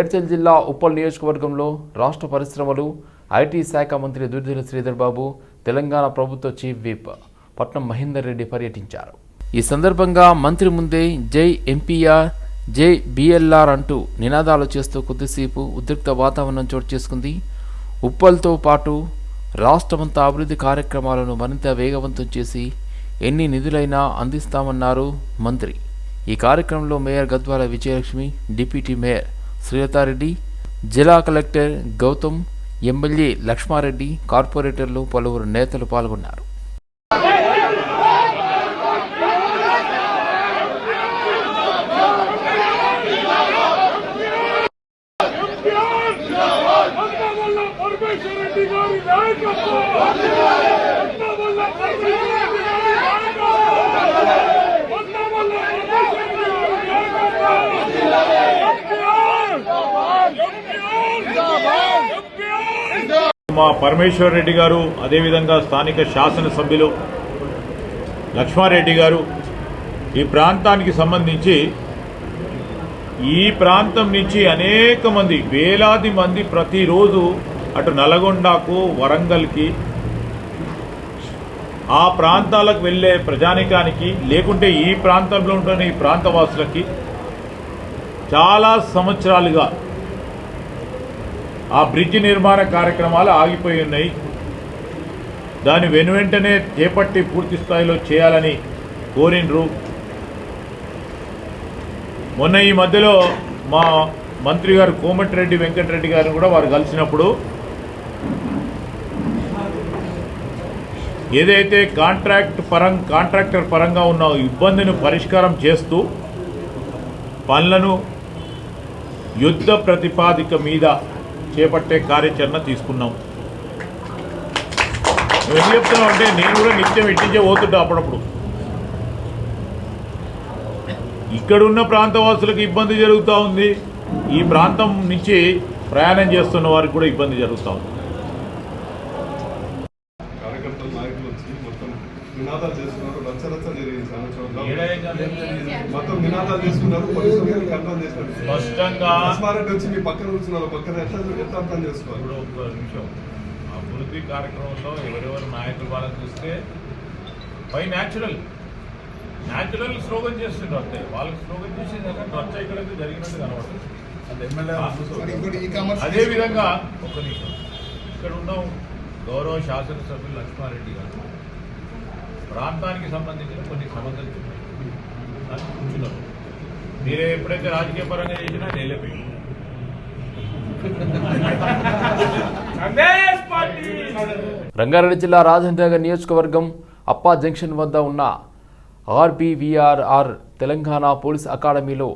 మేడ్చల్ జిల్లా ఉప్పల్ నియోజకవర్గంలో రాష్ట్ర పరిశ్రమలు ఐటీ శాఖ మంత్రి దుర్దిల శ్రీధర్ బాబు తెలంగాణ ప్రభుత్వ చీఫ్ విప్ పట్నం మహేందర్ రెడ్డి పర్యటించారు. ఈ సందర్భంగా మంత్రి ముందే జై ఎంపీఆర్ జై బిఎల్ఆర్ అంటూ నినాదాలు చేస్తూ కొద్దిసేపు ఉద్రిక్త వాతావరణం చోటు చేసుకుంది. ఉప్పల్తో పాటు రాష్ట్రమంతా అభివృద్ధి కార్యక్రమాలను మరింత వేగవంతం చేసి ఎన్ని నిధులైనా అందిస్తామన్నారు మంత్రి. ఈ కార్యక్రమంలో mayor Gadwal Vijayalakshmi deputy mayor Srilatha Reddy జిల్లా కలెక్టర్ గౌతమ్ ఎమ్మెల్యే లక్ష్మారెడ్డి కార్పొరేటర్లు పలువురు నేతలు పాల్గొన్నారు వందవల్ల పరమేశ్వర రెడ్డి గారి నాయకత్వం వందవల్ల పరమేశ్వర రెడ్డి గారి నాయకత్వం వందవల్ల పరమేశ్వర రెడ్డి గారి నాయకత్వం మా పరమేశ్వర్ రెడ్డి గారు అదేవిధంగా స్థానిక శాసనసభ్యులు లక్ష్మారెడ్డి గారు ఈ ప్రాంతానికి సంబంధించి ఈ ప్రాంతం నుంచి అనేక మంది వేలాది మంది ప్రతిరోజు అటు నల్గొండకు వరంగల్కి ఆ ప్రాంతాలకు వెళ్ళే ప్రజానికానికి లేకుంటే ఈ ప్రాంతంలో ఉంటున్న ఈ ప్రాంతవాసులకి చాలా సంవత్సరాలుగా ఆ బ్రిడ్జ్ నిర్మాణ కార్యక్రమాలు ఆగిపోయి ఉన్నాయి. దాని వెనువెంటనే చేపట్టి పూర్తి స్థాయిలో చేయాలని కోరినరు మొన్న ఈ మధ్యలో మా మంత్రి గారు కోమటిరెడ్డి వెంకటరెడ్డి గారిని కూడా వారు కలిసినప్పుడు ఏదైతే కాంట్రాక్ట్ పరం కాంట్రాక్టర్ పరంగా ఉన్న ఇబ్బందిని పరిష్కారం చేస్తూ పనులను యుద్ధ ప్రతిపాదిక మీద చేపట్టే కార్యాచరణ తీసుకున్నాం. మేము ఎందుకు అంటే నేను కూడా నిత్యం ఇట్టించే పోతుంటా అప్పుడప్పుడు. ఇక్కడున్న ప్రాంతవాసులకు ఇబ్బంది జరుగుతూ ఉంది. ఈ ప్రాంతం నుంచి ప్రయాణం చేస్తున్న వారికి కూడా ఇబ్బంది జరుగుతూ ఉంది కార్యకర్తల నాయకులు వచ్చి మొత్తం నినాదాలు చేస్తున్నారు రచ్చ రచ్చ జరిగింది సంవత్సరంలో మొత్తం నినాదాలు చేసుకున్నారు పోలీసులు గారికి అర్థం చేశారు స్పష్టంగా లక్ష్మారెడ్డి వచ్చి కూర్చున్నారు పక్కన ఎట్లా ఎట్లా అర్థం చేసుకోవాలి? ఇప్పుడు ఒక్క నిమిషం. అభివృద్ధి కార్యక్రమంలో ఎవరెవరు నాయకులు వాళ్ళని చూస్తే బై న్యాచురల్. న్యాచురల్ స్లోగన్ చేస్తుండ్రు అంతే. వాళ్ళకి స్లోగన్ చేసేది కానీ రచ్చ ఇక్కడైతే జరిగినట్టు కనబడుతుంది. అదే విధంగా ఒక నిమిషం. ఇక్కడ ఉన్న గౌరవ శాసనసభ్యులు లక్ష్మారెడ్డి గారు. ప్రాంతానికి సంబంధించిన కొన్ని సమస్యలు కూర్చున్నారు మీరే ఎప్పుడైతే రాజకీయ పరంగా చేసినా నేలపోయి రంగారెడ్డి జిల్లా రాజేంద్రనగర్ నియోజకవర్గం అప్పా జంక్షన్ వద్ద ఉన్న ఆర్బీవీఆర్ఆర్ తెలంగాణ పోలీస్ అకాడమీలో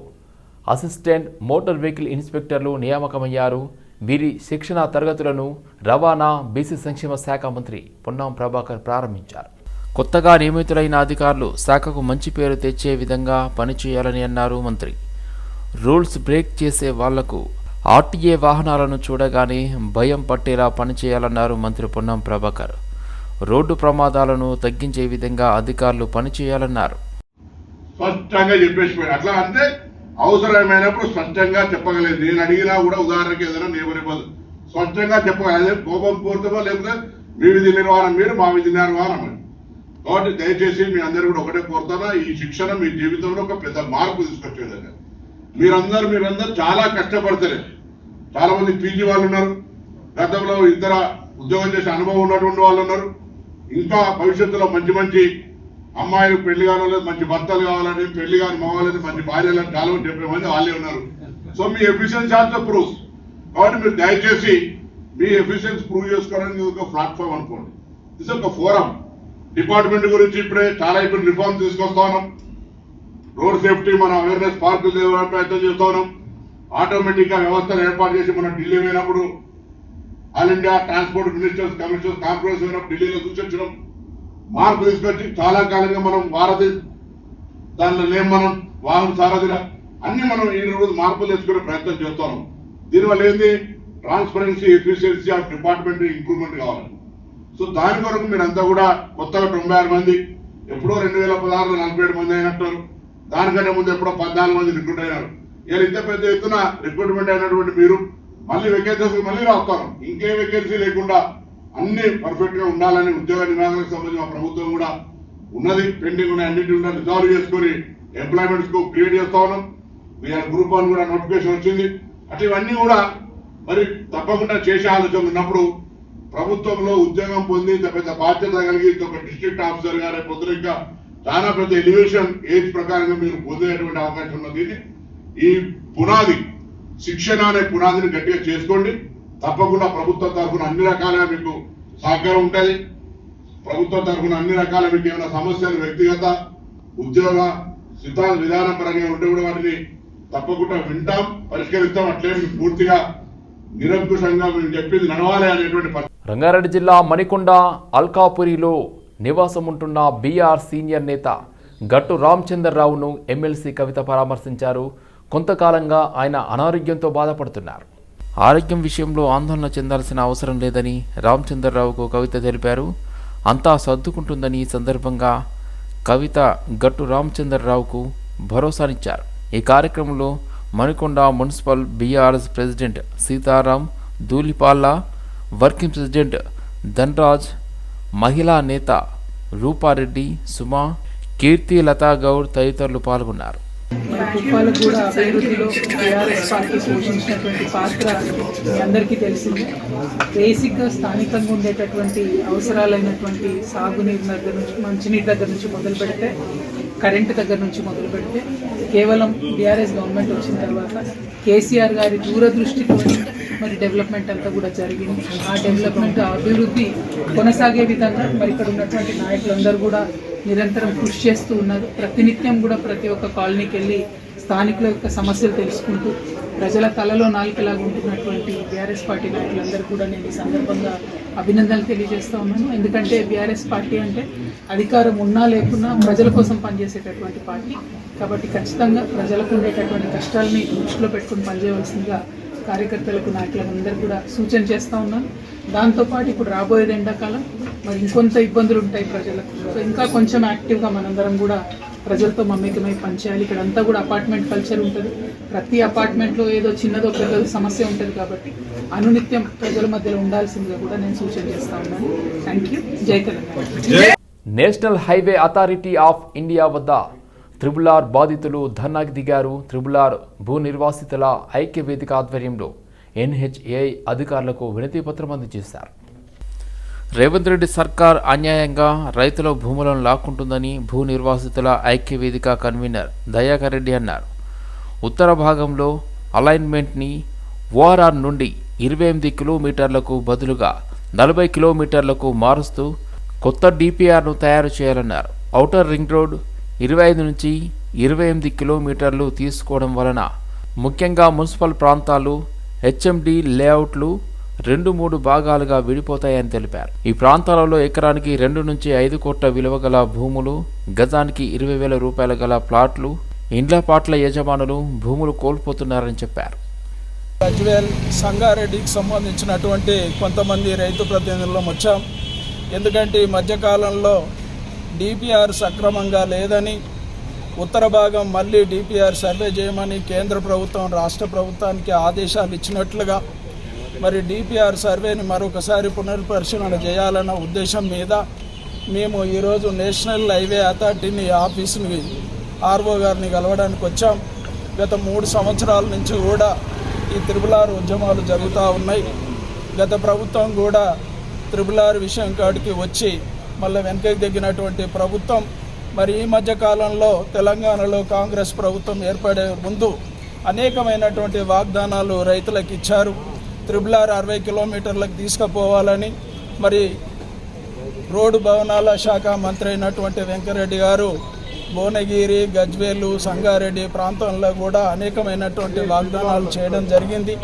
అసిస్టెంట్ మోటార్ వెహికల్ ఇన్స్పెక్టర్లు నియామకమయ్యారు. వీరి శిక్షణ తరగతులను రవాణా బీసీ సంక్షేమ శాఖ మంత్రి పొన్నం ప్రభాకర్ ప్రారంభించారు. కొత్తగా నియమితులైన అధికారులు శాఖకు మంచి పేరు తెచ్చే విధంగా పనిచేయాలని అన్నారు మంత్రి. రూల్స్ బ్రేక్ చేసే వాళ్ళకు ఆర్టీఏ వాహనాలను చూడగానే భయం పట్టేలా పనిచేయాలన్నారు మంత్రి పొన్నం ప్రభాకర్. రోడ్డు ప్రమాదాలను తగ్గించే విధంగా అధికారులు పనిచేయాలన్నారు. స్పష్టంగా చెప్పేసి అట్లా అంటే అవసరమైనప్పుడు స్పష్టంగా చెప్పగలేదు. నేను అడిగినా కూడా ఉదాహరణకి ఏదైనా నియమనివ్వదు స్పష్టంగా చెప్పగలేదు కోపం పూర్తిగా లేకపోతే మీ విధి నిర్వహణ మీరు మా విధి నిర్వహణ కాబట్టి దయచేసి మీ అందరూ కూడా ఒకటే కోరుతారా ఈ శిక్షణ మీ జీవితంలో ఒక పెద్ద మార్పు తీసుకొచ్చేదండి మీరందరూ మీరందరూ చాలా కష్టపడతారు. చాలా మంది పీజీ వాళ్ళు ఉన్నారు. గతంలో ఇతర ఉద్యోగం చేసే అనుభవం ఉన్నటువంటి వాళ్ళు ఉన్నారు. ఇంకా భవిష్యత్తులో మంచి మంచి అమ్మాయిలు పెళ్ళి కావాలని మంచి భర్తలు కావాలని పెళ్ళి కాని మగవాళ్ళని మంచి భార్యలని చాలా మంది చెప్పే మంది వాళ్ళే ఉన్నారు. సో మీ ఎఫిషియన్సీ ఆల్సో ప్రూఫ్ కాబట్టి మీరు దయచేసి మీ ఎఫిషియన్సీ ప్రూవ్ చేసుకోవడానికి ఒక ప్లాట్ఫామ్ అనుకోండి. ఇది ఒక ఫోరం డిపార్ట్మెంట్ గురించి ఇప్పుడే చాలా ఇప్పుడు రిఫార్మ్ తీసుకొస్తా ఉన్నాం. రోడ్ సేఫ్టీ మన అవేర్నెస్ పార్కులు ప్రయత్నం చేస్తా ఉన్నాం. ఆటోమేటిక్గా వ్యవస్థను ఏర్పాటు చేసి మనం ఢిల్లీ పోయినప్పుడు all India transport ministers commissioners conference పోయినప్పుడు ఢిల్లీలో సూచించడం మార్పు తీసుకొచ్చి చాలా కాలంగా మనం భారత్ దానిలో లేం మనం వాహన సారథిగా అన్ని మనం ఈ రోజు మార్పులు తెచ్చుకునే ప్రయత్నం చేస్తున్నాం. దీనివల్ల ఏంది? Transparency efficiency of department improvement కావాలి. సో దాని కొరకు మీరంతా కూడా కొత్తగా తొంభై ఆరు మంది ఎప్పుడో రెండు వేల పదహారులో నలభై ఏడు మంది అయినట్టున్నారు దానికంటే ముందు ఎప్పుడో పద్నాలుగు మంది రిక్రూట్ అయినారు. ఇలా ఇంత పెద్ద ఎత్తున రిక్రూట్మెంట్ అయినటువంటి మీరు మళ్ళీ వేకెన్సీస్ మళ్ళీ రాస్తాను ఇంకే వేకెన్సీ లేకుండా అన్ని పర్ఫెక్ట్గా ఉండాలని ఉద్యోగ నియామకాలకు సంబంధించిన ప్రభుత్వం కూడా ఉన్నది పెండింగ్ ఉన్న అన్నింటి ఉన్న రిజాల్వ్ చేసుకొని ఎంప్లాయ్మెంట్స్కు క్రియేట్ చేస్తా ఉన్నాం. వీఆర్ గ్రూప్ వన్ కూడా నోటిఫికేషన్ వచ్చింది. అట్లా ఇవన్నీ కూడా మరి తప్పకుండా చేసే ఆలోచన ఉన్నప్పుడు ప్రభుత్వంలో ఉద్యోగం పొంది ఇంత పెద్ద బాధ్యత కలిగి ఇంత ఒక డిస్ట్రిక్ట్ ఆఫీసర్ గారి పొద్దున ఇంకా చాలా పెద్ద ఎలివేషన్ ఏజ్ ప్రకారంగా మీరు పొందేటువంటి అవకాశం ఉన్నది. ఈ పునాది శిక్షణ అనే పునాదిని గట్టిగా చేసుకోండి. తప్పకుండా ప్రభుత్వం తరఫున అన్ని రకాల మీకు సహకారం ఉంటుంది. ప్రభుత్వం తరఫున అన్ని రకాల మీకు ఏమైనా సమస్యలు వ్యక్తిగత ఉద్యోగ సిద్ధాంత విధాన పరంగా ఉంటే కూడా వాటిని తప్పకుండా వింటాం పరిష్కరిస్తాం. అట్లే పూర్తిగా నిరంకుశంగా మేము చెప్పింది నడవాలి అనేటువంటి రంగారెడ్డి జిల్లా మణికొండ అల్కాపురిలో నివాసం ఉంటున్న బీఆర్ సీనియర్ నేత గట్టు రామచంద్రరావును ఎమ్మెల్సీ కవిత పరామర్శించారు. కొంతకాలంగా ఆయన అనారోగ్యంతో బాధపడుతున్నారు. ఆరోగ్యం విషయంలో ఆందోళన చెందాల్సిన అవసరం లేదని రామచంద్రరావుకు కవిత తెలిపారు. అంతా సర్దుకుంటుందని ఈ సందర్భంగా కవిత గట్టు రామచంద్రరావుకు భరోసానిచ్చారు. ఈ కార్యక్రమంలో Manikonda municipal BRS president Sitaram Dhulipalla working president Dhanraj మహిళా నేత రూపారెడ్డి సుమా కీర్తి లతా గౌడ్ తదితరులు పాల్గొన్నారు. మరి కుప్పాలకు కూడా అభివృద్ధిలో టీఆర్ఎస్ పార్టీ పోషించినటువంటి పాత్ర మీ అందరికీ తెలిసిందే. బేసిక్గా స్థానికంగా ఉండేటటువంటి అవసరాలైనటువంటి సాగునీరు దగ్గర నుంచి మంచినీటి దగ్గర నుంచి మొదలు పెడితే కరెంటు దగ్గర నుంచి మొదలు పెడితే కేవలం టీఆర్ఎస్ గవర్నమెంట్ వచ్చిన తర్వాత కేసీఆర్ గారి దూరదృష్టితో మరి డెవలప్మెంట్ అంతా కూడా జరిగింది. ఆ డెవలప్మెంట్ అభివృద్ధి కొనసాగే విధంగా మరి ఇక్కడ ఉన్నటువంటి నాయకులందరూ కూడా నిరంతరం కృషి చేస్తూ ఉన్నారు. ప్రతినిత్యం కూడా ప్రతి ఒక్క కాలనీకి వెళ్ళి స్థానికుల యొక్క సమస్యలు తెలుసుకుంటూ ప్రజల తలలో నాలుకలాగా ఉంటున్నటువంటి బీఆర్ఎస్ పార్టీ నాయకులందరూ కూడా నేను ఈ సందర్భంగా అభినందనలు తెలియజేస్తూ ఉన్నాను. ఎందుకంటే బీఆర్ఎస్ పార్టీ అంటే అధికారం ఉన్నా లేకున్నా ప్రజల కోసం పనిచేసేటటువంటి పార్టీ. కాబట్టి ఖచ్చితంగా ప్రజలకు ఉండేటటువంటి కష్టాలని దృష్టిలో పెట్టుకుని పనిచేయవలసిందిగా కార్యకర్తలకు నాయకులకు అందరూ కూడా సూచన చేస్తూ ఉన్నాను. దాంతోపాటు ఇప్పుడు రాబోయేది ఎండాకాలం మరి ఇంకొంత ఇబ్బందులు ఉంటాయి ప్రజలకు. సో ఇంకా కొంచెం యాక్టివ్గా మనందరం కూడా ప్రజలతో మమేకమై పనిచేయాలి. ఇక్కడ అంతా కూడా అపార్ట్మెంట్ కల్చర్ ఉంటుంది. ప్రతి అపార్ట్మెంట్లో ఏదో చిన్నదో పెద్దదో సమస్య ఉంటుంది కాబట్టి అనునిత్యం ప్రజల మధ్యలో ఉండాల్సిందిగా కూడా నేను సూచన చేస్తా ఉన్నాను. Thank you. జై Telangana. National highway authority of India వద్ద త్రిబుల్ ఆర్ బాధితులు ధర్నాకి దిగారు. త్రిబుల్ ఆర్ భూ నిర్వాసితుల ఐక్య వేదిక ఆధ్వర్యంలో ఎన్హెచ్ఏఐ అధికారులకు వినతిపత్రం అందజేశారు. రేవంత్ రెడ్డి సర్కార్ అన్యాయంగా రైతుల భూములను లాక్కుంటుందని భూ నిర్వాసితుల ఐక్య వేదిక కన్వీనర్ దయాకర్ రెడ్డి అన్నారు. ఉత్తర భాగంలో అలైన్మెంట్ని ఓఆర్ఆర్ నుండి ఇరవై ఎనిమిది కిలోమీటర్లకు బదులుగా నలభై కిలోమీటర్లకు మారుస్తూ కొత్త డిపిఆర్ను తయారు చేయాలన్నారు. ఔటర్ రింగ్ రోడ్ ఇరవై ఐదు నుంచి ఇరవై ఎనిమిది కిలోమీటర్లు తీసుకోవడం వలన ముఖ్యంగా మున్సిపల్ ప్రాంతాలు హెచ్ఎండి లేఅవుట్లు రెండు మూడు భాగాలుగా విడిపోతాయని తెలిపారు. ఈ ప్రాంతాలలో ఎకరానికి రెండు నుంచి ఐదు కోట్ల విలువ గల భూములు గజానికి ఇరవై వేల రూపాయల గల ప్లాట్లు ఇండ్ల పాట్ల యజమానులు భూములు కోల్పోతున్నారని చెప్పారు. గజ్వేల్ సంగారెడ్డికి సంబంధించినటువంటి కొంతమంది రైతు ప్రతినిధులం వచ్చాం. ఎందుకంటే ఈ మధ్యకాలంలో డిపిఆర్ సక్రమంగా లేదని ఉత్తర భాగం మళ్ళీ డిపిఆర్ సర్వే చేయమని కేంద్ర ప్రభుత్వం రాష్ట్ర ప్రభుత్వానికి ఆదేశాలు ఇచ్చినట్లుగా మరి డిపిఆర్ సర్వేని మరొకసారి పునర్పరిశీలన చేయాలన్న ఉద్దేశం మీద మేము ఈరోజు నేషనల్ హైవే అథారిటీని ఆఫీసుని ఆర్ఓ గారిని కలవడానికి వచ్చాం. గత మూడు సంవత్సరాల నుంచి కూడా ఈ త్రిపులార్ ఉద్యమాలు జరుగుతూ ఉన్నాయి. గత ప్రభుత్వం కూడా త్రిపులార్ విషయం కాడికి వచ్చి మళ్ళీ వెనకకి తగ్గినటువంటి ప్రభుత్వం మరి ఈ మధ్య కాలంలో తెలంగాణలో కాంగ్రెస్ ప్రభుత్వం ఏర్పడే ముందు అనేకమైనటువంటి వాగ్దానాలు రైతులకు ఇచ్చారు. త్రిబుల్ ఆర్ అరవై కిలోమీటర్లకు తీసుకుపోవాలని మరి రోడ్డు భవనాల శాఖ మంత్రి అయినటువంటి వెంకరెడ్డి గారు భువనగిరి గజ్వేలు సంగారెడ్డి ప్రాంతంలో కూడా అనేకమైనటువంటి వాగ్దానాలు చేయడం జరిగింది.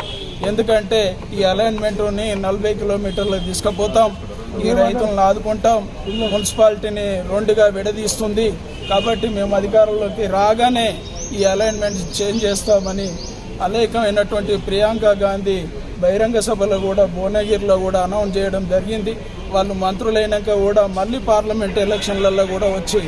ఎందుకంటే ఈ అలైన్మెంట్ని నలభై కిలోమీటర్లకు తీసుకుపోతాం. ఈ రైతులను ఆదుకుంటాం? మున్సిపాలిటీని రెండుగా విడదీస్తుంది. కాబట్టి మేము అధికారంలోకి రాగానే ఈ అలైన్మెంట్ చేంజ్ చేస్తామని అనేకమైనటువంటి ప్రియాంక గాంధీ బహిరంగ సభలో కూడా భువనగిరిలో కూడా అనౌన్స్ చేయడం జరిగింది. వాళ్ళు మంత్రులైనాక కూడా మళ్ళీ పార్లమెంట్ ఎలక్షన్లలో కూడా వచ్చి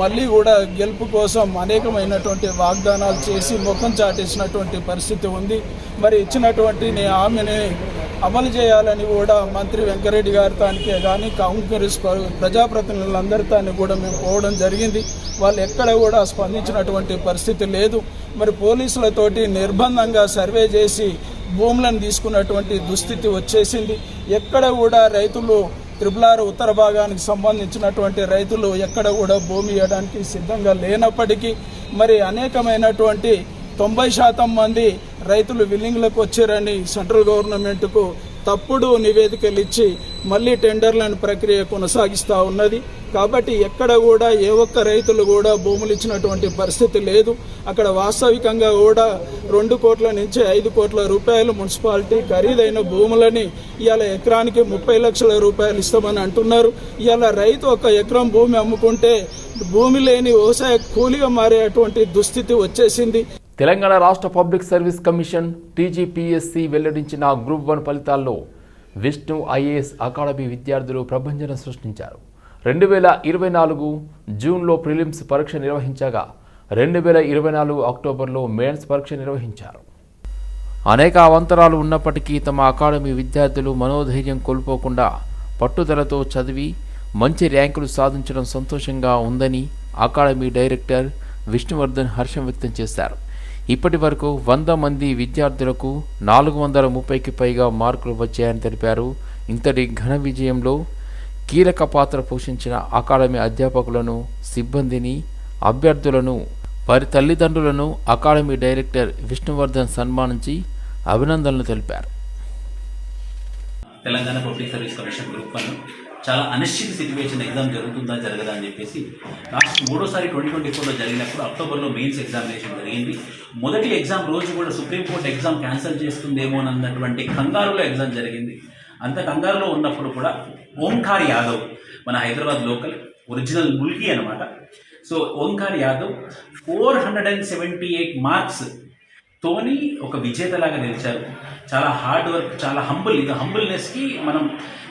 మళ్ళీ కూడా గెలుపు కోసం అనేకమైనటువంటి వాగ్దానాలు చేసి ముఖం చాటేసినటువంటి పరిస్థితి ఉంది. మరి ఇచ్చినటువంటి నీ హామీని అమలు చేయాలని కూడా మంత్రి వెంకరెడ్డి గారి కానీ కాంగ్రెస్ ప్రజాప్రతినిధులందరితో ప్రజాప్రతినిధులందరి కూడా మేము పోవడం జరిగింది. వాళ్ళు ఎక్కడ కూడా స్పందించినటువంటి పరిస్థితి లేదు. మరి పోలీసులతోటి నిర్బంధంగా సర్వే చేసి భూములను తీసుకున్నటువంటి దుస్థితి వచ్చేసింది. ఎక్కడ కూడా రైతులు త్రిపుల్ ఆర్ ఉత్తర భాగానికి సంబంధించినటువంటి రైతులు ఎక్కడ కూడా భూమి ఇవ్వడానికి సిద్ధంగా లేనప్పటికీ మరి అనేకమైనటువంటి తొంభై శాతం మంది రైతులు విల్లింగ్లకు వచ్చారని సెంట్రల్ గవర్నమెంట్కు తప్పుడు నివేదికలు ఇచ్చి మళ్ళీ టెండర్లను ప్రక్రియ కొనసాగిస్తూ ఉన్నది. కాబట్టి ఎక్కడ కూడా ఏ ఒక్క రైతులు కూడా భూములు ఇచ్చినటువంటి పరిస్థితి లేదు. అక్కడ వాస్తవికంగా కూడా రెండు కోట్ల నుంచి ఐదు కోట్ల రూపాయలు మున్సిపాలిటీ ఖరీదైన భూములని ఇవాళ ఎకరానికి ముప్పై లక్షల రూపాయలు ఇస్తామని అంటున్నారు. ఇవాళ రైతు ఒక ఎకరం భూమి అమ్ముకుంటే భూమి లేని వ్యవసాయ కూలిగా మారేటువంటి దుస్థితి వచ్చేసింది. తెలంగాణ రాష్ట్ర పబ్లిక్ సర్వీస్ కమిషన్ టీజీపీఎస్సీ వెల్లడించిన గ్రూప్ వన్ ఫలితాల్లో విష్ణు ఐఏఎస్ అకాడమీ విద్యార్థులు ప్రభంజనం సృష్టించారు. రెండు వేల ఇరవై నాలుగు జూన్లో ప్రిలిమ్స్ పరీక్ష నిర్వహించగా రెండు వేల ఇరవై నాలుగు అక్టోబర్లో మెయిన్స్ పరీక్ష నిర్వహించారు. అనేక అవంతరాలు ఉన్నప్పటికీ తమ అకాడమీ విద్యార్థులు మనోధైర్యం కోల్పోకుండా పట్టుదలతో చదివి మంచి ర్యాంకులు సాధించడం సంతోషంగా ఉందని అకాడమీ డైరెక్టర్ విష్ణువర్ధన్ హర్షం వ్యక్తం చేశారు. ఇప్పటి వరకు వంద మంది విద్యార్థులకు నాలుగు వందల ముప్పైకి పైగా మార్కులు వచ్చాయని తెలిపారు. ఇంతటి ఘన విజయంలో కీలక పాత్ర పోషించిన అకాడమీ అధ్యాపకులను సిబ్బందిని అభ్యర్థులను వారి తల్లిదండ్రులను అకాడమీ డైరెక్టర్ విష్ణువర్ధన్ సన్మానించి అభినందనలు తెలిపారు. Telangana public service commission group one చాలా అనిశ్చిత సిచ్యువేషన్ ఎగ్జామ్ జరుగుతుందా జరగదా అని చెప్పేసి లాస్ట్ మూడోసారి ట్వంటీ ట్వంటీ ఫోర్లో జరిగినప్పుడు అక్టోబర్లో మెయిన్స్ ఎగ్జామినేషన్ జరిగింది. మొదటి ఎగ్జామ్ రోజు కూడా సుప్రీంకోర్టు ఎగ్జామ్ క్యాన్సిల్ చేస్తుందేమో అన్నటువంటి కంగారులో ఎగ్జామ్ జరిగింది. అంత కంగారులో ఉన్నప్పుడు కూడా ఓంకార్ యాదవ్ మన హైదరాబాద్ లోకల్ ఒరిజినల్ ముల్కీ అనమాట so Omkar Yadav four hundred and seventy eight marks తోని ఒక విజేతలాగా నిలిచారు. చాలా హార్డ్ వర్క్ చాలా హంబుల్ ఇది హంబుల్నెస్కి మనం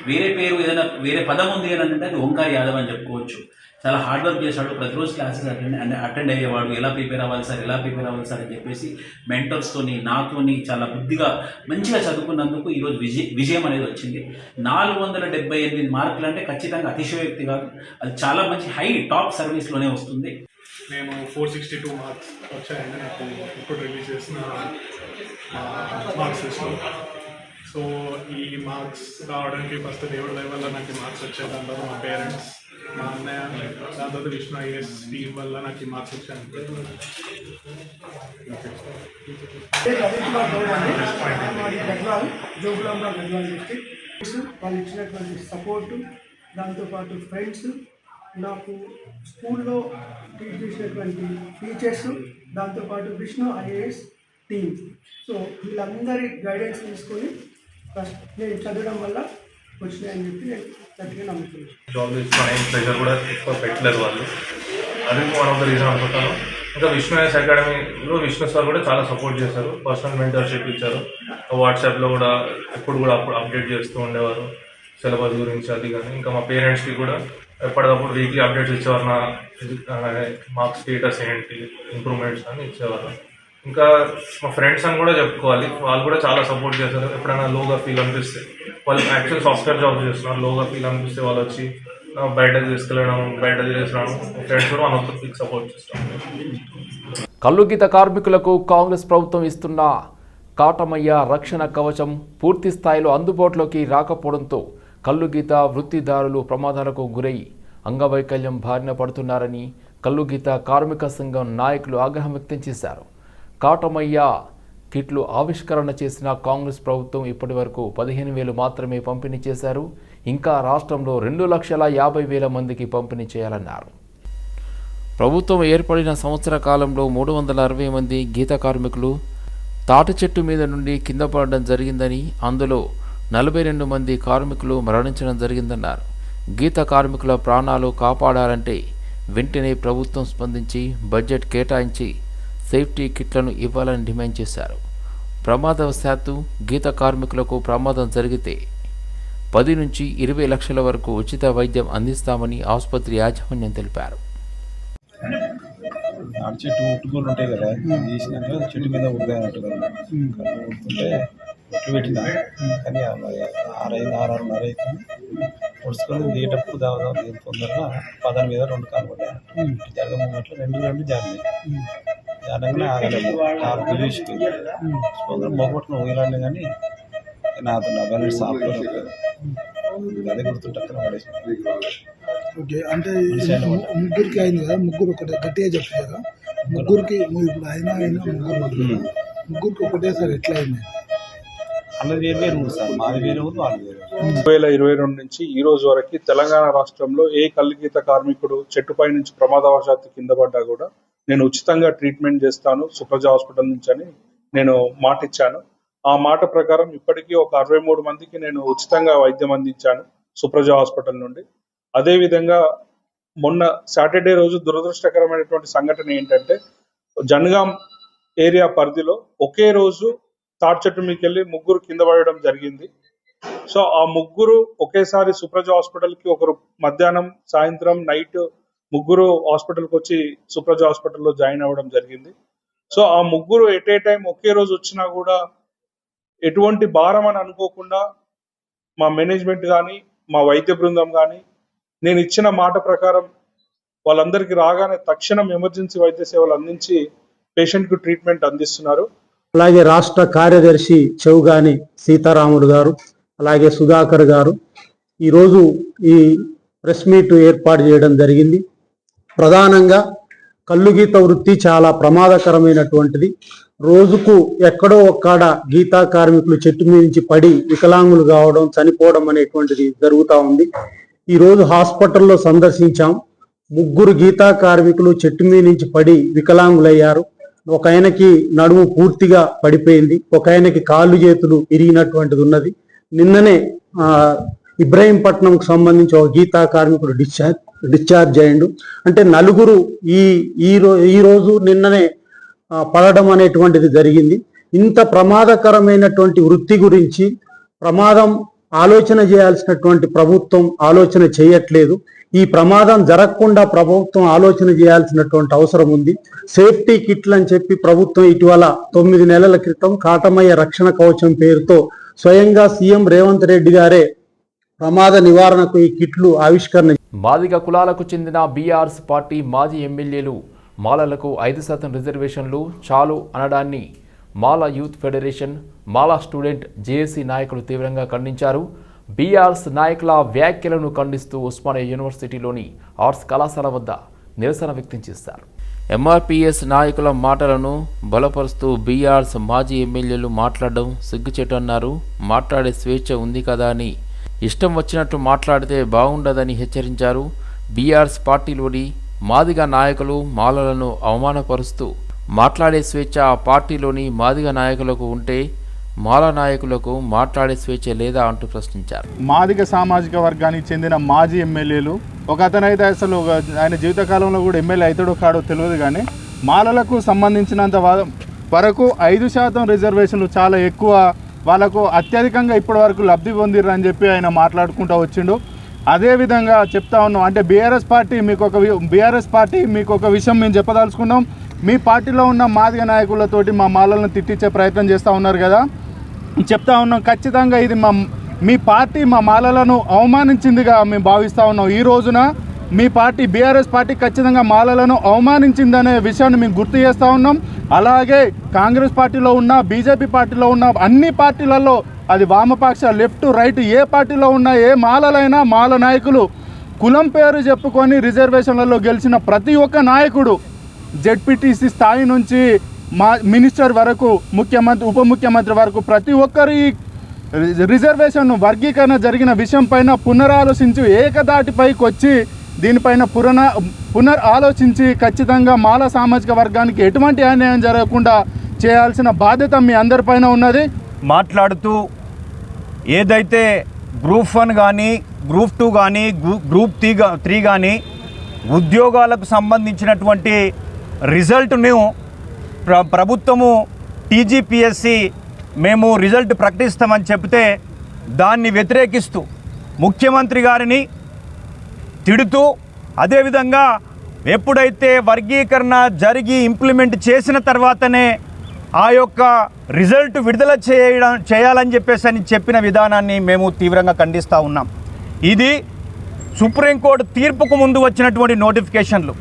వేరే పేరు ఏదైనా వేరే పదం ఉంది అని అంటే అది ఓంకార్ యాదవ్ అని చెప్పుకోవచ్చు. చాలా హార్డ్ వర్క్ చేశాడు. ప్రతిరోజు క్లాసెస్ అటెండ్ అటెండ్ అయ్యేవాడు. ఎలా ప్రిపేర్ అవ్వాలి సార్ ఎలా ప్రిపేర్ అవ్వాలి సార్ అని చెప్పేసి మెంటర్స్తోని నాతోని చాలా బుద్ధిగా మంచిగా చదువుకున్నందుకు ఈరోజు విజయ విజయం అనేది వచ్చింది. నాలుగు వందల డెబ్బై ఎనిమిది మార్కులు అంటే ఖచ్చితంగా అతిశయోక్తి కాదు. అది చాలా మంచి హై టాప్ సర్వీస్లోనే వస్తుంది. నేను ఫోర్ సిక్స్టీ టూ మార్క్స్ వచ్చాయండి నాకు ఇప్పుడు రిలీజ్ చేసిన మార్క్స్ లిస్ట్లో సో ఈ మార్క్స్ రావడానికి ఫస్ట్ దేవుడి దయ వల్ల నాకు మార్క్స్ వచ్చాయి. దాని తర్వాత మా పేరెంట్స్ మా అన్నయ్య దాని తర్వాత విష్ణు ఐఎస్ టీం వల్ల నాకు ఈ మార్క్స్ వచ్చాయి వాళ్ళు ఇచ్చినటువంటి సపోర్టు దాంతోపాటు ఫ్రెండ్స్ నాకు స్కూల్లో టీచ్ చేసినటువంటి టీచర్స్ దాంతోపాటు విష్ణు ఐఏఎస్ టీమ్ సో వీళ్ళందరి గైడెన్స్ తీసుకొని ఫస్ట్ నేను చదవడం వల్ల వచ్చినాయని చెప్పి నేను గట్టిగా నమ్ముతున్నాను. జాబ్ తీసుకొని ప్రెషర్ కూడా ఎక్కువ పెట్టలేదు వాళ్ళు. అది వన్ ఆఫ్ ద రీజన్ అనుకుంటాను. ఇంకా విష్ణు ఎస్ అకాడమీలో విష్ణు సార్ కూడా చాలా సపోర్ట్ చేశారు. పర్సనల్ మెంటర్షిప్ ఇచ్చారు. వాట్సాప్లో కూడా ఎప్పుడు కూడా అప్పుడు అప్డేట్ చేస్తూ ఉండేవారు. సిలబస్ గురించి అది కానీ. ఇంకా మా పేరెంట్స్కి కూడా ఎప్పటికప్పుడు వీక్లీ అప్డేట్స్ ఇచ్చేవారు నా మార్క్స్ స్టేటస్ ఏంటి ఇంప్రూవ్మెంట్స్ అని ఇచ్చేవారు. ఇంకా మా ఫ్రెండ్స్ అని కూడా చెప్పుకోవాలి. వాళ్ళు కూడా చాలా సపోర్ట్ చేస్తారు ఎప్పుడైనా లోగా ఫీల్ అనిపిస్తే వాళ్ళు యాక్చువల్ సాఫ్ట్వేర్ జాబ్ చేస్తున్నారు. లోగా ఫీల్ అనిపిస్తే వాళ్ళు వచ్చి బయట బయటకు తీసుకెళ్ళడం బయట చేసడం ఫ్రెండ్స్ కూడా వన్ ఆఫ్ సపోర్ట్ చేస్తాం కల్లుగీత కార్మికులకు కాంగ్రెస్ ప్రభుత్వం ఇస్తున్న కాటమయ్య రక్షణ కవచం పూర్తి స్థాయిలో అందుబాటులోకి రాకపోవడంతో కల్లుగీత వృత్తిదారులు ప్రమాదాలకు గురై అంగవైకల్యం బారిన పడుతున్నారని కల్లుగీత కార్మిక సంఘం నాయకులు ఆగ్రహం వ్యక్తం చేశారు. కాటమయ్య కిట్లు ఆవిష్కరణ చేసిన కాంగ్రెస్ ప్రభుత్వం ఇప్పటి వరకు పదిహేను వేలు మాత్రమే పంపిణీ చేశారు. ఇంకా రాష్ట్రంలో రెండు లక్షల యాభై వేల మందికి పంపిణీ చేయాలన్నారు. ప్రభుత్వం ఏర్పడిన సంవత్సర కాలంలో మూడు వందల అరవై మంది గీత కార్మికులు తాటి చెట్టు మీద నుండి కింద పడడం జరిగిందని అందులో నలభై రెండు మంది కార్మికులు మరణించడం జరిగిందన్నారు. గీత కార్మికుల ప్రాణాలు కాపాడాలంటే వెంటనే ప్రభుత్వం స్పందించి బడ్జెట్ కేటాయించి సేఫ్టీ కిట్లను ఇవ్వాలని డిమాండ్ చేశారు. ప్రమాదవశాత్తు గీత కార్మికులకు ప్రమాదం జరిగితే పది నుంచి ఇరవై లక్షల వరకు ఉచిత వైద్యం అందిస్తామని ఆసుపత్రి యాజమాన్యం తెలిపారు. చెట్టు ఉట్టుకోలు ఉంటాయి కదా తీసినాక చెట్టు మీద ఉంటుంది ఒట్లు పెట్టిన కానీ ఆరైంది ఆరున్నర అవుతుంది ఉడుచుకొని దిగేటప్పుడు దాదాపు దిగిన తొందరగా పదాని మీద రెండు కాలు పడ్డాయి జరగ మూమెంట్లో రెండు రెండు జారినాయి జారగానే ఆగలేదు కాలు పిలిచిపోయింది తొందర మొగొట్టుకుని ఊయలాడినా కానీ నాతో నా బ్యాలెన్స్ అదే గుర్తుంటే పడేసి ఓకే అంటే ముగ్గురికి అయింది కదా ముగ్గురు ఒకటే గట్టిగా చెప్పారు కదా. ముగ్గురికి ఇప్పుడు అయినా అయినా ముగ్గురు. ముగ్గురికి ఒకటేసారి ఎట్లా అయింది? అన్నది వేరు వేరు ఉంది సార్ మాది వేరే ఉంది వాళ్ళు వేరే రెండు వేల ఇరవై రెండు నుంచి ఈ రోజు వరకు తెలంగాణ రాష్ట్రంలో ఏ కల్లుగీత కార్మికుడు చెట్టుపై నుంచి ప్రమాదవశాత్తు కింద పడ్డా కూడా నేను ఉచితంగా ట్రీట్మెంట్ చేస్తాను సుప్రజ హాస్పిటల్ నుంచి అని నేను మాట ఇచ్చాను ఆ మాట ప్రకారం ఇప్పటికీ ఒక అరవై మూడు మందికి నేను ఉచితంగా వైద్యం అందించాను సుప్రజ హాస్పిటల్ నుండి. అదేవిధంగా మొన్న సాటర్డే రోజు దురదృష్టకరమైనటువంటి సంఘటన ఏంటంటే జన్గాం ఏరియా పరిధిలో ఒకే రోజు తాటి చెట్టు మీకు వెళ్ళి ముగ్గురు కింద పడడం జరిగింది. సో ఆ ముగ్గురు ఒకేసారి సుప్రజ హాస్పిటల్కి ఒకరు మధ్యాహ్నం సాయంత్రం నైట్ ముగ్గురు హాస్పిటల్కి వచ్చి సుప్రజ హాస్పిటల్లో జాయిన్ అవ్వడం జరిగింది. సో ఆ ముగ్గురు ఎట్ ఏ టైం ఒకే రోజు వచ్చినా కూడా ఎటువంటి భారం అని అనుకోకుండా మా మేనేజ్మెంట్ కానీ మా వైద్య బృందం కానీ నేను ఇచ్చిన మాట ప్రకారం వాళ్ళందరికీ రాగానే తక్షణం ఎమర్జెన్సీ వైద్య సేవలు అందించి పేషెంట్కు ట్రీట్మెంట్ అందిస్తున్నారు. అలాగే రాష్ట్ర కార్యదర్శి చౌగాని సీతారాముడు గారు అలాగే సుధాకర్ గారు ఈరోజు ఈ ప్రెస్ మీట్ ఏర్పాటు చేయడం జరిగింది. ప్రధానంగా కల్లుగీత వృత్తి చాలా ప్రమాదకరమైనటువంటిది. రోజుకు ఎక్కడో ఒక్కడ గీతా కార్మికులు చెట్టు మీద నుంచి పడి వికలాంగులు కావడం చనిపోవడం అనేటువంటిది జరుగుతూ ఉంది. ఈ రోజు హాస్పిటల్లో సందర్శించాం. ముగ్గురు గీతా కార్మికులు చెట్టు మీద నుంచి పడి వికలాంగులయ్యారు. ఒక ఆయనకి నడుము పూర్తిగా పడిపోయింది. ఒక ఆయనకి కాళ్ళు చేతులు ఇరిగినటువంటిది ఉన్నది. నిన్ననే ఇబ్రహీంపట్నంకు సంబంధించి ఒక గీతా కార్మికుడు డిశ్చార్జ్ డిశ్చార్జ్ అయ్యిండు. అంటే నలుగురు ఈ ఈ ఈ రోజు నిన్ననే పడడం అనేటువంటిది జరిగింది. ఇంత ప్రమాదకరమైనటువంటి వృత్తి గురించి ప్రమాదం ఆలోచన చేయాల్సినటువంటి ప్రభుత్వం ఆలోచన చేయట్లేదు. ఈ ప్రమాదం జరగకుండా ప్రభుత్వం ఆలోచన చేయాల్సినటువంటి అవసరం ఉంది. సేఫ్టీ కిట్లు అని చెప్పి ప్రభుత్వం ఇటీవల తొమ్మిది నెలల క్రితం కాటమయ్య రక్షణ కవచం పేరుతో స్వయంగా సీఎం రేవంత్ రెడ్డి గారే ప్రమాద నివారణకు ఈ కిట్లు ఆవిష్కరణ మాదిగ కులాలకు చెందిన బీఆర్ఎస్ పార్టీ మాజీ ఎమ్మెల్యేలు మాలలకు ఐదు శాతం రిజర్వేషన్లు చాలు అనడాన్ని Mala youth federation Mala student JAC నాయకులు తీవ్రంగా ఖండించారు. బీఆర్స్ నాయకుల వ్యాఖ్యలను ఖండిస్తూ ఉస్మానియా యూనివర్సిటీలోని ఆర్ట్స్ కళాశాల వద్ద నిరసన వ్యక్తం చేశారు. ఎంఆర్పిఎస్ నాయకుల మాటలను బలపరుస్తూ బీఆర్స్ మాజీ ఎమ్మెల్యేలు మాట్లాడడం సిగ్గుచేటన్నారు. మాట్లాడే స్వేచ్ఛ ఉంది కదా అని. ఇష్టం వచ్చినట్టు మాట్లాడితే బాగుండదని హెచ్చరించారు. బీఆర్స్ పార్టీలోని మాదిగ నాయకులు మాలలను అవమానపరుస్తూ మాట్లాడే స్వేచ్ఛ ఆ పార్టీలోని మాదిగ నాయకులకు ఉంటే మాల నాయకులకు మాట్లాడే స్వేచ్ఛ లేదా అంటూ ప్రశ్నించారు. మాదిగ సామాజిక వర్గానికి చెందిన మాజీ ఎమ్మెల్యేలు ఒక అతనైతే అసలు ఆయన జీవితకాలంలో కూడా ఎమ్మెల్యే అవుతాడో కాడో తెలియదు కానీ మాలలకు సంబంధించినంత వా- వరకు ఐదు శాతం రిజర్వేషన్లు చాలా ఎక్కువ వాళ్ళకు అత్యధికంగా ఇప్పటి వరకు లబ్ధి పొందిర్రు అని చెప్పి ఆయన మాట్లాడుకుంటూ వచ్చిండు. అదేవిధంగా చెప్తా ఉన్నాం అంటే బీఆర్ఎస్ పార్టీ మీకు ఒక బీఆర్ఎస్ పార్టీ మీకు ఒక విషయం మేము చెప్పదలుచుకున్నాం. మీ పార్టీలో ఉన్న మాదిగ నాయకులతోటి మా మాలలను తిట్టించే ప్రయత్నం చేస్తూ ఉన్నారు కదా. చెప్తా ఉన్నాం ఖచ్చితంగా ఇది మా మీ పార్టీ మా మాలలను అవమానించిందిగా మేము భావిస్తూ ఉన్నాం. ఈ రోజున మీ పార్టీ బీఆర్ఎస్ పార్టీ ఖచ్చితంగా మాలలను అవమానించిందనే విషయాన్ని మేము గుర్తు చేస్తూ ఉన్నాం. అలాగే కాంగ్రెస్ పార్టీలో ఉన్న బీజేపీ పార్టీలో ఉన్న అన్ని పార్టీలలో అది వామపక్ష లెఫ్ట్ రైట్ ఏ పార్టీలో ఉన్న ఏ మాలలైనా మాల నాయకులు కులం పేరు చెప్పుకొని రిజర్వేషన్లలో గెలిచిన ప్రతి ఒక్క నాయకుడు జెడ్పీటీసీ స్థాయి నుంచి మా మినిస్టర్ వరకు ముఖ్యమంత్రి ఉప ముఖ్యమంత్రి వరకు ప్రతి ఒక్కరి రిజర్వేషన్ వర్గీకరణ జరిగిన విషయం పైన పునరాలోచించి ఏకదాటిపైకి వచ్చి దీనిపైన పునర పునర్ ఆలోచించి ఖచ్చితంగా మాల సామాజిక వర్గానికి ఎటువంటి అన్యాయం జరగకుండా చేయాల్సిన బాధ్యత మీ అందరిపైన ఉన్నది. మాట్లాడుతూ ఏదైతే గ్రూప్ వన్ కానీ గ్రూప్ టూ కానీ గ్రూప్ త్రీ త్రీ కానీ ఉద్యోగాలకు సంబంధించినటువంటి రిజల్ట్ను ప్ర ప్రభుత్వము టీజీపీఎస్సి మేము రిజల్ట్ ప్రకటిస్తామని చెప్తే దాన్ని వ్యతిరేకిస్తూ ముఖ్యమంత్రి గారిని తిడుతూ అదేవిధంగా ఎప్పుడైతే వర్గీకరణ జరిగి ఇంప్లిమెంట్ చేసిన తర్వాతనే ఆ యొక్క రిజల్ట్ విడుదల చేయడం చేయాలని చెప్పేసి అని చెప్పిన విధానాన్ని మేము తీవ్రంగా ఖండిస్తూ ఉన్నాం. ఇది సుప్రీంకోర్టు తీర్పుకు ముందు వచ్చినటువంటి నోటిఫికేషన్లు.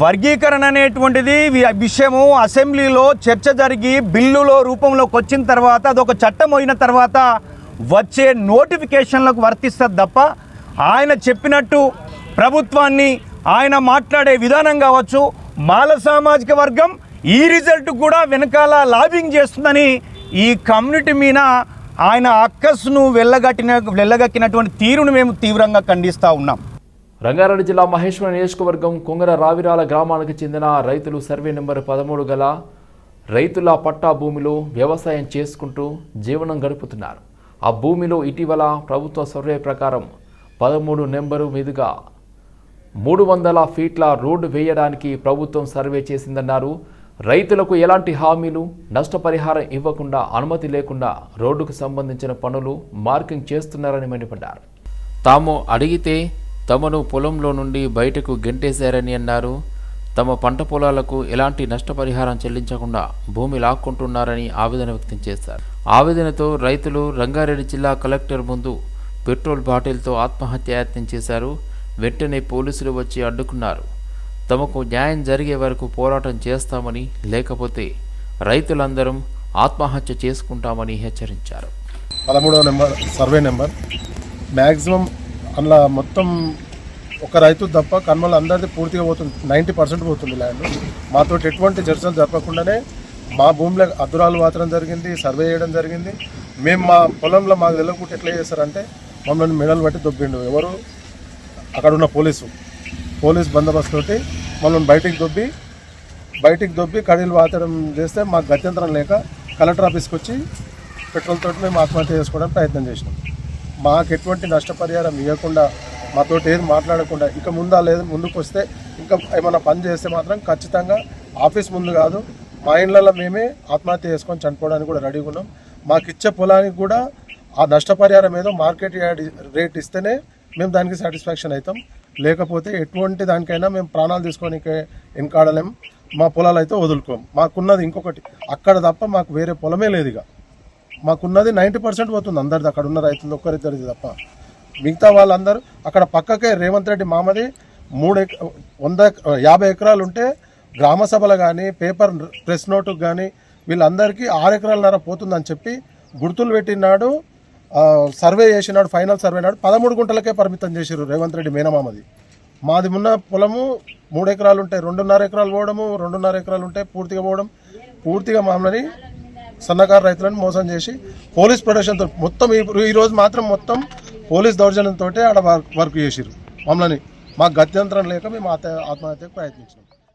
వర్గీకరణ అనేటువంటిది విషయము అసెంబ్లీలో చర్చ జరిగి బిల్లులో రూపంలోకి వచ్చిన తర్వాత అదొక చట్టం అయిన తర్వాత వచ్చే నోటిఫికేషన్లకు వర్తిస్తుంది తప్ప ఆయన చెప్పినట్టు ప్రభుత్వాన్ని ఆయన మాట్లాడే విధానం కావచ్చు మాల సామాజిక వర్గం ఈ రిజల్ట్ కూడా వెనకాల లాబింగ్ చేస్తుందని ఈ కమ్యూనిటీ మీద ఆయన అక్కస్ను వెళ్ళగట్టిన వెళ్ళగక్కినటువంటి తీరును మేము తీవ్రంగా ఖండిస్తూ ఉన్నాం. రంగారెడ్డి జిల్లా మహేశ్వరం నియోజకవర్గం కుంగర రావిరాల గ్రామానికి చెందిన రైతులు సర్వే నెంబర్ పదమూడు గల రైతుల పట్టా భూమిలో వ్యవసాయం చేసుకుంటూ జీవనం గడుపుతున్నారు. ఆ భూమిలో ఇటీవల ప్రభుత్వ సర్వే ప్రకారం పదమూడు నెంబరు మీదుగా మూడు వందల ఫీట్ల రోడ్డు వేయడానికి ప్రభుత్వం సర్వే చేసిందన్నారు. రైతులకు ఎలాంటి హామీలు నష్టపరిహారం ఇవ్వకుండా అనుమతి లేకుండా రోడ్డుకు సంబంధించిన పనులు మార్కింగ్ చేస్తున్నారని మండిపడ్డారు. తాము అడిగితే తమను పొలంలో నుండి బయటకు గెంటేశారని అన్నారు. తమ పంట పొలాలకు ఎలాంటి నష్టపరిహారం చెల్లించకుండా భూమి లాక్కుంటున్నారని ఆవేదన వ్యక్తం చేశారు. ఆవేదనతో రైతులు రంగారెడ్డి జిల్లా కలెక్టర్ ముందు పెట్రోల్ బాటిల్తో ఆత్మహత్యాయత్నం చేశారు. వెంటనే పోలీసులు వచ్చి అడ్డుకున్నారు. తమకు న్యాయం జరిగే వరకు పోరాటం చేస్తామని లేకపోతే రైతులందరం ఆత్మహత్య చేసుకుంటామని హెచ్చరించారు. పదమూడవ నెంబర్ సర్వే నెంబర్. మ్యాక్సిమం అందులో మొత్తం ఒక రైతు తప్ప కనుమలు అందరిది పూర్తిగా పోతుంది. నైంటీ పర్సెంట్ పోతుంది ల్యాండ్. మాతో ఎటువంటి చర్చలు జరపకుండానే మా భూమిలో అద్దురాలు మాత్రం జరిగింది సర్వే చేయడం జరిగింది. మేము మా పొలంలో మాకు తెలియకుండా ఎట్లా చేస్తారంటే మమ్మల్ని మెడలు బట్టి దొబ్బిండు. ఎవరు? అక్కడ ఉన్న పోలీసు. పోలీస్ బందోబస్తు తోటి మమ్మల్ని బయటికి దొబ్బి బయటికి దొబ్బి కడీలు వాతడం చేస్తే మాకు గత్యంతరం లేక కలెక్టర్ ఆఫీస్కి వచ్చి పెట్రోల్ తోటి మేము ఆత్మహత్య చేసుకోవడానికి ప్రయత్నం చేసినాం. మాకు ఎటువంటి నష్టపరిహారం ఇవ్వకుండా మాతో ఏది మాట్లాడకుండా ఇక ముందా లేదు ముందుకు వస్తే ఇంకా ఏమైనా పని చేస్తే మాత్రం ఖచ్చితంగా ఆఫీస్ ముందు కాదు మా ఇళ్ళల్లో మేమే ఆత్మహత్య చేసుకొని చనిపోవడానికి కూడా రెడీగా ఉన్నాం. మాకు ఇచ్చే పొలానికి కూడా ఆ నష్టపరిహారం ఏదో మార్కెట్ యార్డ్ రేట్ ఇస్తేనే మేము దానికి సాటిస్ఫాక్షన్ అవుతాం. లేకపోతే ఎటువంటి దానికైనా మేము ప్రాణాలు తీసుకోనికి వెనకాడలేం మా పొలాలు అయితే వదులుకోం. మాకున్నది ఇంకొకటి అక్కడ తప్ప మాకు వేరే పొలమే లేదు ఇక. మాకున్నది నైంటీ పర్సెంట్ పోతుంది అందరిది అక్కడ ఉన్న రైతులు ఒక్కరిద్దరిది తప్ప. మిగతా వాళ్ళందరూ అక్కడ పక్కకే రేవంత్ రెడ్డి మామది మూడు ఎక వంద యాభై ఎకరాలు ఉంటే గ్రామ సభలు కానీ పేపర్ ప్రెస్ నోటుకు కానీ వీళ్ళందరికీ ఆరు ఎకరాలన్నర పోతుందని చెప్పి గుర్తులు పెట్టినాడు సర్వే చేసినాడు ఫైనల్ సర్వే నాడు పదమూడు గుంటలకే పరిమితం చేశారు రేవంత్ రెడ్డి మేనమామది. మాది ఉన్న పొలము మూడు ఎకరాలు ఉంటాయి రెండున్నర ఎకరాలు పోవడము రెండున్నర ఎకరాలు ఉంటాయి పూర్తిగా పోవడం పూర్తిగా మామూలని సన్నకారు రైతులను మోసం చేసి పోలీస్ ప్రొటెక్షన్తో మొత్తం ఈ మాత్రం మొత్తం పోలీస్ దౌర్జన్యంతో ఆడ వర్క్ వర్క్ మమ్మల్ని మాకు గత్యంతరం లేక మేము ఆత్మహత్యకు ప్రయత్నించినాం.